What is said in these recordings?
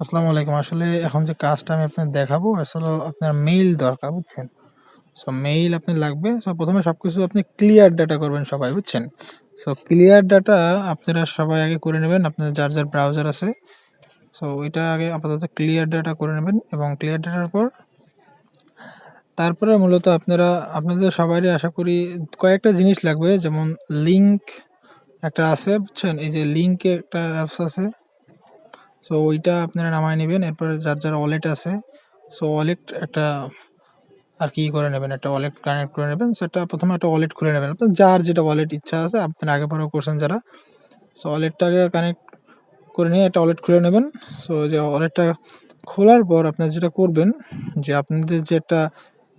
আসসালামু আলাইকুম। আসলে এখন যে কাজটা আমি আপনার দেখাবো আসলে আপনার মেইল দরকার বুঝছেন? সো মেইল আপনি লাগবে। সো প্রথমে সব কিছু আপনি ক্লিয়ার ডাটা করবেন সবাই বুঝছেন? সো ক্লিয়ার ডাটা আপনারা সবাই আগে করে নেবেন আপনার যার, যার ব্রাউজার আছে। সো ওইটা আগে আপাতত ক্লিয়ার ডাটা করে নেবেন এবং ক্লিয়ার ডাটার পর তারপরে মূলত আপনারা আপনাদের সবারই আশা করি কয়েকটা জিনিস লাগবে যেমন লিঙ্ক একটা আছে বুঝছেন? এই যে লিঙ্কে একটা অ্যাপস আছে। সো ওইটা আপনারা নামায় নেবেন এরপরে যার, যার ওয়ালেট আছে সো ওয়ালেট একটা আরকি ই করে নেবেন, একটা ওয়ালেট কানেক্ট করে নেবেন। সো এটা ১ম এ একটা ওয়ালেট খুলে নেবেন। আপনার যার যেটা ওয়ালেট ইচ্ছা আছে আপনারা আগে পরেও করছেন যারা। সো ওয়ালেটটাকে কানেক্ট করে নিয়ে একটা ওয়ালেট খুলে নেবেন। সো যে ওয়ালেটটা খোলার পর আপনারা যেটা করবেন যে আপনাদের যে একটা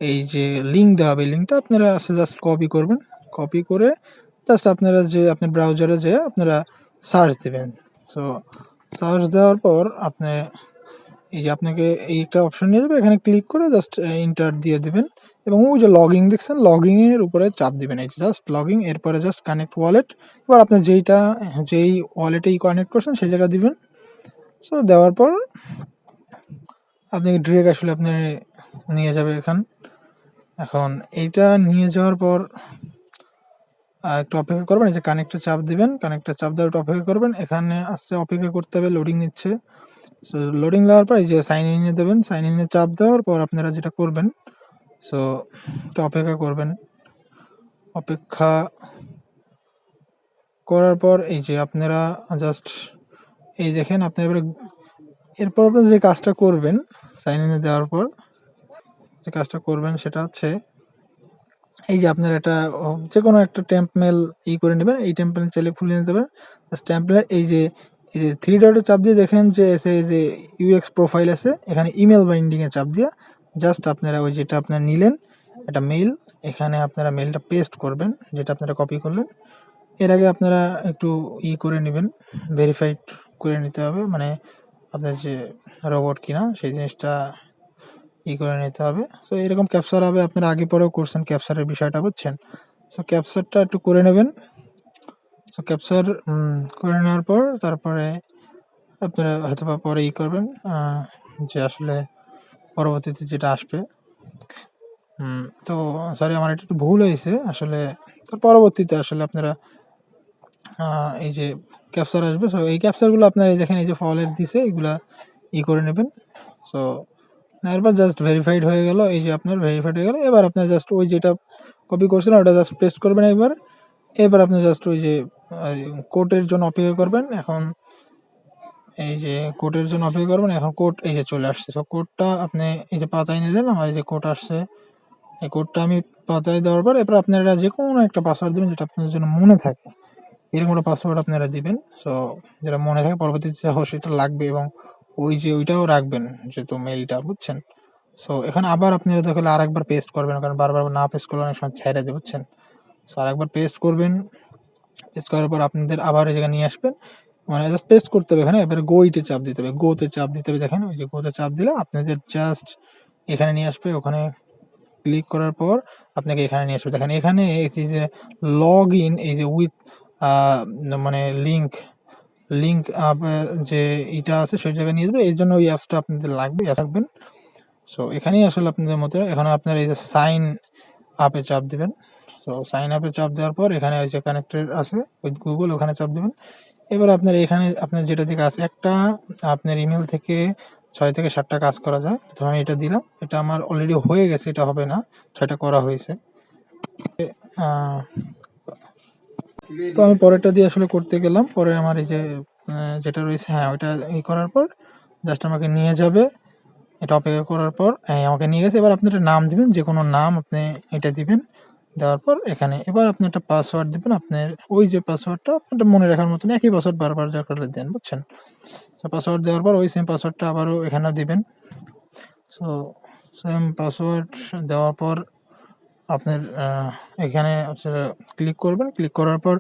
এই যে লিঙ্ক দেওয়া হবে লিঙ্কটা আপনারা জাস্ট কপি করবেন। কপি করে জাস্ট আপনারা যে আপনার ব্রাউজারে যেয়ে আপনারা সার্চ দেবেন সো সার্চ দেওয়ার পর আপনি এই যে আপনাকে এই একটা অপশন নিয়ে যাবে। এখানে ক্লিক করে জাস্ট ইন্টার দিয়ে দিবেন। এবং ওই যে লগইন দেখছেন লগইন এর উপরে চাপ দিবেন। এই যে জাস্ট লগইন এরপরে জাস্ট কানেক্ট ওয়ালেট এবার আপনি যেইটা, যেই ওয়ালেটেই কানেক্ট করছেন, সেই জায়গায় দিবেন। সো দেওয়ার পর আপনি ডিরেক্ট আসলে আপনি নিয়ে যাবে এখান। এখন এইটা নিয়ে যাওয়ার পর একটু অপেক্ষা করবেন, এই যে কানেক্টে চাপ দিবেন কানেক্টে চাপ দেওয়ার একটু অপেক্ষা করবেন, এখানে আসছে, অপেক্ষা করতে হবে লোডিং নিচ্ছে। সো লোডিং নেওয়ার পর এই যে সাইন ইনে দেবেন সাইন ইনে চাপ দেওয়ার পর আপনারা যেটা করবেন সো একটু অপেক্ষা করবেন। অপেক্ষা করার পর এই যে আপনারা জাস্ট এই দেখেন, আপনি এবারে এরপর যে কাজটা করবেন সাইন ইনে দেওয়ার পর, যে কাজটা করবেন সেটা হচ্ছে এই যে আপনার একটা যে কোনো একটা টেম্প মেল ই করে নেবেন, এই টেম্প মেল চাইলে খুলে নিতে পারেন। টেম্প মেল এই যে এই যে থ্রি ডটে চাপ দিয়ে দেখেন যে, এসে যে ইউএক্স প্রোফাইল আছে, এখানে ইমেল বাইন্ডিং এ চাপ দিয়ে জাস্ট আপনারা ওই যেটা আপনারা নিলেন, একটা মেইল এখানে আপনারা মেলটা পেস্ট করবেন, যেটা আপনারা কপি করলেন। এর আগে আপনারা একটু ই করে নেবেন ভেরিফাইড করে নিতে হবে মানে আপনার যে রোবট কিনা, সেই জিনিসটা ই করে নিতে হবে। সো এরকম ক্যাপচার হবে, আপনারা আগে পরেও করছেন ক্যাপচারের বিষয়টা বুঝছেন। সো ক্যাপচারটা একটু করে নেবেন। সো ক্যাপচার করে নেওয়ার পর তারপরে আপনারা হয়তো বা পরে ই করবেন যে আসলে পরবর্তীতে যেটা আসবে। তো সরি আমার এটা একটু ভুল হয়েছে। আসলে তো পরবর্তীতে আসলে আপনারা এই যে ক্যাপচার আসবে সো এই ক্যাপচারগুলো আপনারা এই দেখেন, এই যে ফলের দিছে, এগুলা ই করে নেবেন। সো এরপর জাস্ট ভেরিফাইড হয়ে গেল, এই যে আপনার ভেরিফাইড হয়ে গেল, এবার আপনার জাস্ট ওই যেটা কপি করছিলেন ওটা জাস্ট পেস্ট করবেন একবার এবার আপনি জাস্ট ওই যে কোর্টের জন্য অপেক্ষা করবেন, এখন এই যে কোর্টের জন্য অপেক্ষা করবেন, এখন কোর্ট এই যে চলে আসছে। সো কোডটা আপনি এই যে পাতায় নিলেন, আমার এই যে কোড আসছে, এই কোডটা আমি পাতায় দেওয়ার পর এরপর আপনারা যে কোনো একটা পাসওয়ার্ড দেবেন, যেটা আপনাদের জন্য মনে থাকে, এরকম একটা পাসওয়ার্ড আপনারা দিবেন। সো যেটা মনে থাকে, পরবর্তীতে সেটা লাগবে এবং ওই যে ওইটাও রাখবেন যেহেতু মেইলটা বুঝছেন? সো এখানে আবার আপনারা দেখলে আর একবার পেস্ট করবেন, কারণ বারবার না পেস্ট করলে অনেক সময় ছেড়ে দেবে বুঝছেন? সো আর একবার পেস্ট করবেন পেস্ট করার পর আপনাদের আবার এই জায়গায় নিয়ে আসবেন। মানে জাস্ট পেস্ট করতে হবে এখানে এবারে গোইতে চাপ দিতে হবে গোতে চাপ দিতে হবে, দেখেন, ওই যে গোতে চাপ দিলে আপনাদের জাস্ট এখানে নিয়ে আসবে, ওখানে ক্লিক করার পর আপনাকে এখানে নিয়ে আসবে। দেখেন, এখানে এই যে লগ ইন এই যে উইথ মানে লিঙ্ক লিঙ্ক আপ যে এটা আছে সেই জায়গায় নিয়ে যাবে এই জন্য ওই অ্যাপসটা আপনাদের লাগবে থাকবেন। সো এখানেই আসলে আপনাদের মতো এখানে আপনার এই যে সাইন আপে চাপ দেবেন। সো সাইন আপে চাপ দেওয়ার পর এখানে ওই যে কানেক্টেড আছে উইথ গুগল ওখানে চাপ দেবেন। এবার আপনার এখানে, আপনার যেটা দিকে আছে, একটা আপনার ইমেল থেকে ছয় থেকে সাতটা কাজ করা যায়। তো আমি এটা দিলাম, এটা আমার অলরেডি হয়ে গেছে, এটা হবে না, ছয়টা করা হয়েছে। তো আমি পরেরটা দিয়ে আসলে করতে গেলাম। পরে আমার এই যে যেটা রয়েছে হ্যাঁ ওইটা ই করার পর জাস্ট আমাকে নিয়ে যাবে। এটা অপেক্ষা করার পর এই আমাকে নিয়ে গেছে। এবার আপনি একটা নাম দিবেন যে কোনো নাম আপনি এটা দিবেন। দেওয়ার পর এখানে এবার আপনি একটা পাসওয়ার্ড দিবেন। আপনার ওই যে পাসওয়ার্ডটা আপনার মনে রাখার মতন একই পাসওয়ার্ড বারবার যা দেন, বুঝছেন? তো পাসওয়ার্ড দেওয়ার পর ওই সেম পাসওয়ার্ডটা আবারও এখানে দিবেন। সো সেম পাসওয়ার্ড দেওয়ার পর আপনার এখানে এখানে ক্লিক করবেন। ক্লিক করার পর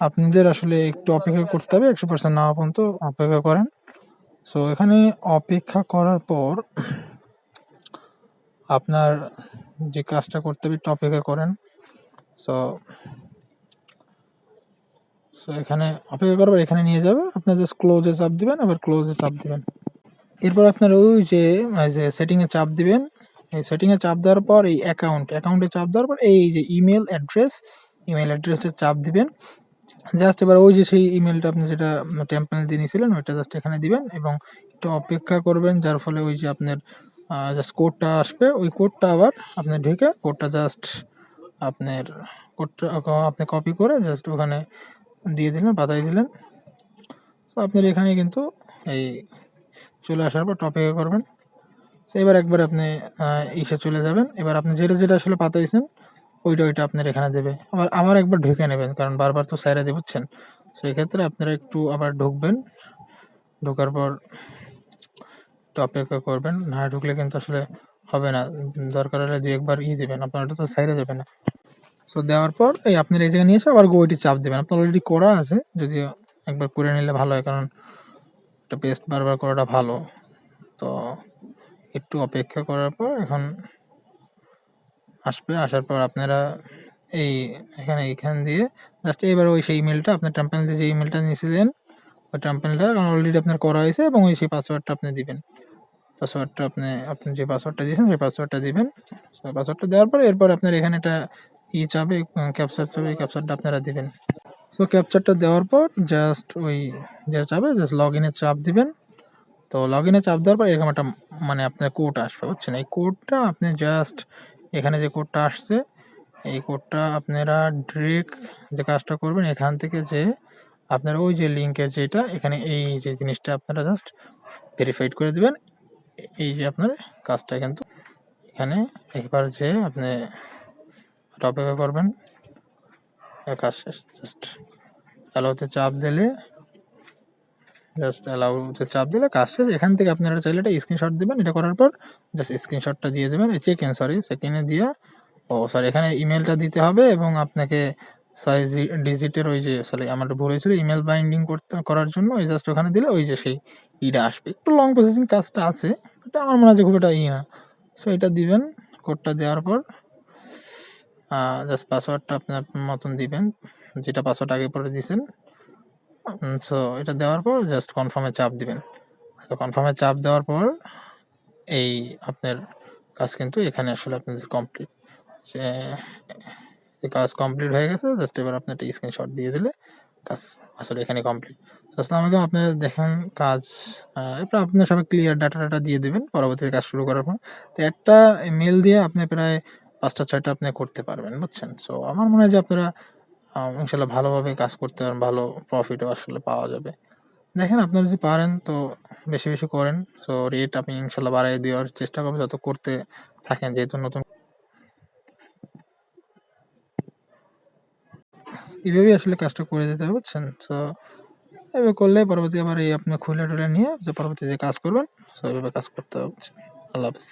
আপনাদের আসলে একটু অপেক্ষা করতে হবে। একশো পার্সেন্ট নেওয়া পর্যন্ত অপেক্ষা করেন। সো এখানে অপেক্ষা করার পর আপনার যে কাজটা করতে হবে, একটু অপেক্ষা করেন। সো সো এখানে অপেক্ষা করবার এখানে নিয়ে যাবে। আপনার জাস্ট ক্লোজে চাপ দিবেন, আবার ক্লোজে চাপ দিবেন। এরপর আপনার ওই যে, এই যে সেটিং এ চাপ দিবেন। এই সেটিংয়ে চাপ দেওয়ার পর এই অ্যাকাউন্ট অ্যাকাউন্টে চাপ দেওয়ার পর এই যে ইমেল অ্যাড্রেস ইমেল অ্যাড্রেসে চাপ দিবেন। জাস্ট এবার ওই যে সেই ইমেলটা আপনি যেটা টেম্পল দিয়ে নিয়েছিলেন, ওইটা জাস্ট এখানে দিবেন এবং একটু অপেক্ষা করবেন, যার ফলে ওই যে আপনার জাস্ট কোডটা আসবে। ওই কোডটা আবার আপনি ঢুকে কোডটা জাস্ট আপনার কোডটা আপনি কপি করে জাস্ট ওখানে দিয়ে দিলেন পাতায় দিলেন। তো আপনার এখানে কিন্তু এই চলে আসার পর টপিকে করবেন। তো এবার একবার আপনি ইসে চলে যাবেন। এবার আপনি যেটা যেটা আসলে পাতাইছেন ওইটা ওইটা আপনার এখানে দেবে। আবার আবার একবার ঢুকে নেবেন, কারণ বারবার তো সাইরা দিয়ে, বুঝছেন? সেই ক্ষেত্রে আপনারা একটু আবার ঢুকবেন। ঢোকার পর একটু অপেক্ষা করবেন। না ঢুকলে কিন্তু আসলে হবে না। দরকার হলে দু একবার ই দেবেন, আপনার ওটা তো সাইডে যাবে না। সো দেওয়ার পর এই আপনার এই জায়গায় নিয়ে এসে আবার গোইটি চাপ দেবেন। আপনার অলরেডি করা আছে, যদিও একবার করে নিলে ভালো হয়, কারণ এটা পেস্ট বারবার করাটা ভালো। তো একটু অপেক্ষা করার পর এখন আসবে। আসার পর আপনারা এই এখানে এইখান দিয়ে জাস্ট এবার ওই সেই ইমেলটা আপনার টেম্পেল দিয়ে যে ইমেলটা নিয়েছিলেন, ওই টেম্পেলটা কারণ অলরেডি আপনার করা হয়েছে এবং ওই সেই পাসওয়ার্ডটা আপনি দিবেন। পাসওয়ার্ডটা আপনি আপনি যে পাসওয়ার্ডটা দিয়েছেন, সেই পাসওয়ার্ডটা দিবেন। পাসওয়ার্ডটা দেওয়ার পরে এরপর আপনার এখানে একটা ই চাবে ক্যাপচার চাবে, এই ক্যাপচারটা আপনারা দিবেন। সো ক্যাপচারটা দেওয়ার পর জাস্ট ওই যে চাবে জাস্ট লগ ইনে চাপ দিবেন। তো লগ ইনে চাপ দেওয়ার পর এরকম একটা মানে আপনার কোড আসবে, বুঝছেন? এই কোডটা আপনি জাস্ট এখানে যে কোডটা আসছে, এই কোডটা আপনারা ডিরেক্ট যে কাজটা করবেন, এখান থেকে যে আপনারা ওই যে লিঙ্কের যেটা, এখানে এই যে জিনিসটা আপনারা জাস্ট ভেরিফাইড করে দেবেন, এই যে আপনার কাজটা কিন্তু এখানে একবার যে আপনি অপেক্ষা করবেন কাজ শেষ জাস্ট অ্যালাউতে চাপ দিলে জাস্ট অ্যালাউতে চাপ দিলে কাজ শেষ। এখান থেকে আপনারা চাইলে এটা স্ক্রিনশট দিবেন, এটা করার পর জাস্ট স্ক্রিনশটটা দিয়ে দেবেন। চেক ইন সরি সেকেন্ডে দিয়ে, ও সরি এখানে ইমেলটা দিতে হবে এবং আপনাকে সাইজ ডিজিটের ওই যে সরি আমার ভুল হয়েছিল ইমেল বাইন্ডিং করতে, করার জন্য ওই জাস্ট ওখানে দিলে ওই যে সেই ইটা আসবে। একটু লং প্রসেসিং কাজটা আছে এটা আমার মনে হয় খুব এটা ই না। সো এটা দিবেন কোডটা দেওয়ার পর জাস্ট পাসওয়ার্ডটা আপনার মতন দিবেন, যেটা পাসওয়ার্ড আগে পরে দিয়েছেন সো এটা দেওয়ার পর জাস্ট কনফার্মে চাপ দিবেন। তো কনফার্মে চাপ দেওয়ার পর এই আপনার কাজ কিন্তু এখানে আসলে আপনাদের কমপ্লিট যে কাজ কমপ্লিট হয়ে গেছে জাস্ট এবার আপনি একটা স্ক্রিনশট দিয়ে দিলে কাজ আসলে এখানে কমপ্লিট আসসালামু আলাইকুম আপনারা দেখেন কাজ এরপর আপনার সবাই ক্লিয়ার ডাটা ডাটা দিয়ে দেবেন, পরবর্তীতে কাজ শুরু করার পর। তো একটা মেল দিয়ে আপনি প্রায় পাঁচটা, ছয়টা আপনি করতে পারবেন, বুঝছেন? সো আমার মনে হয় যে আপনারা ইনশাল্লাহ ভালোভাবে কাজ করতে পারেন, ভালো প্রফিটও আসলে পাওয়া যাবে। দেখেন, আপনারা যদি পারেন তো বেশি বেশি করেন। সো রেট আপনি ইনশাল্লাহ বাড়াই দেওয়ার চেষ্টা করবেন, যত করতে থাকেন, যেহেতু নতুন এইভাবেই আসলে কাজটা করে যেতে হবে, বুঝছেন? তো এভাবে করলে পরবর্তী আবার এই আপনি খুলে টুলে নিয়ে যে পরবর্তী যে কাজ করবেন সো এইভাবে কাজ করতে হবে আল্লাহ হাফিজ।